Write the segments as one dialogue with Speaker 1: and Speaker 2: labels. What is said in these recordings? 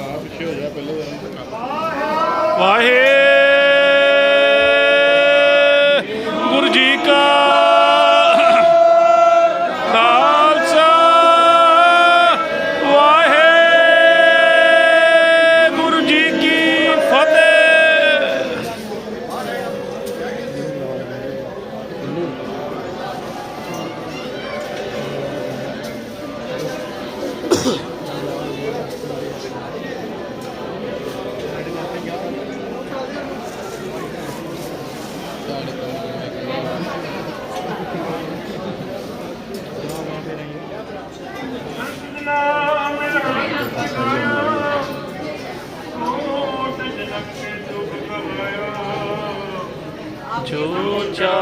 Speaker 1: ਆ ਪਿੱਛੇ ਹੋ ਜਾ ਪਹਿਲੇ
Speaker 2: ਵਾਹੇ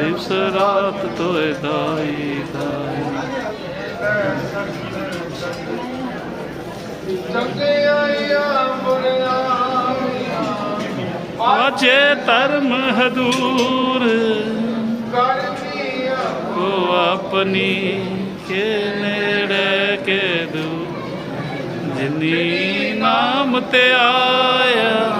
Speaker 2: ਦਿਵਸ ਰਾਤ ਤੋਏ ਦਾਈ ਦਾਈ ਵਾਜੇ ਧਰਮ ਹਦੂਰ। ਕੋ ਆਪਣੀ ਕੇ ਨੇੜੇ ਕੇ ਦੂ ਜਿਨੀ ਨਾਮ ਤੇ ਆਇਆ।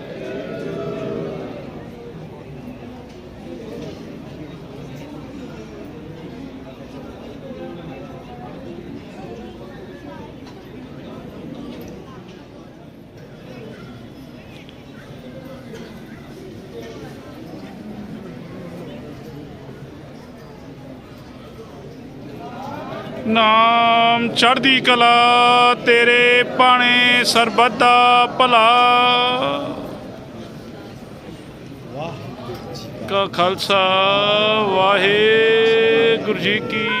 Speaker 2: ਨਾਮ ਚੜ੍ਹਦੀ ਕਲਾ ਤੇਰੇ ਪਾਣੇ ਸਰਬੱਤ ਦਾ ਭਲਾ। ਕਾ ਖਾਲਸਾ ਵਾਹਿਗੁਰੂ ਜੀ ਕੀ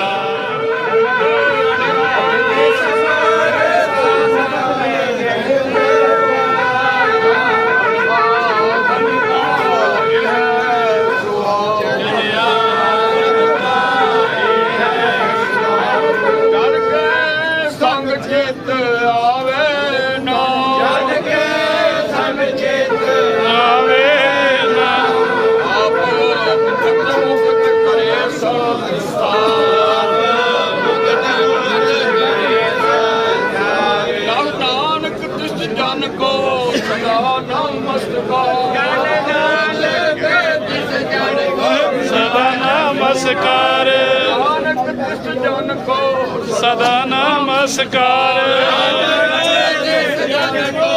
Speaker 1: ਨਮਸਕਾਰ। ਨਾਨਕ ਤਿਸ ਕੋ
Speaker 2: ਸਦਾ ਨਮਸਕਾਰ।
Speaker 1: ਨਾਨਕ ਤਿਸ ਜਨ ਕੋ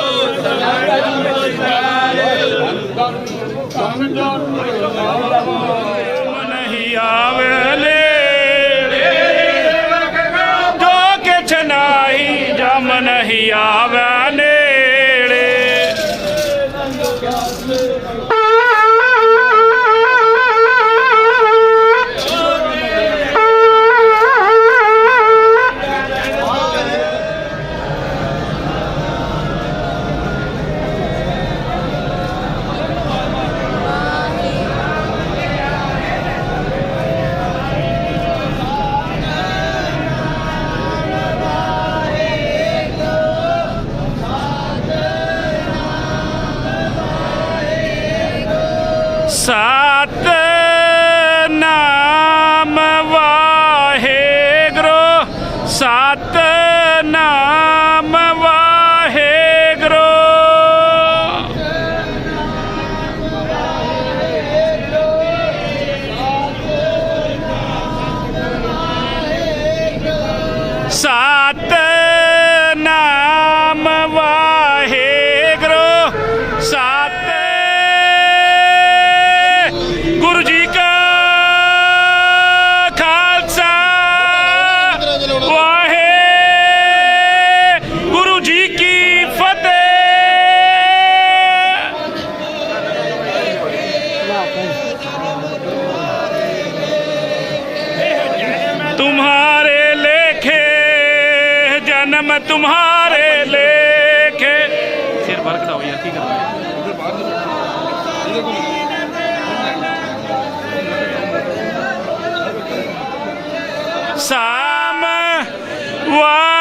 Speaker 2: ਸਦਾ ਨਮਸਕਾਰ। Jahwe. साथ ना Sama wow.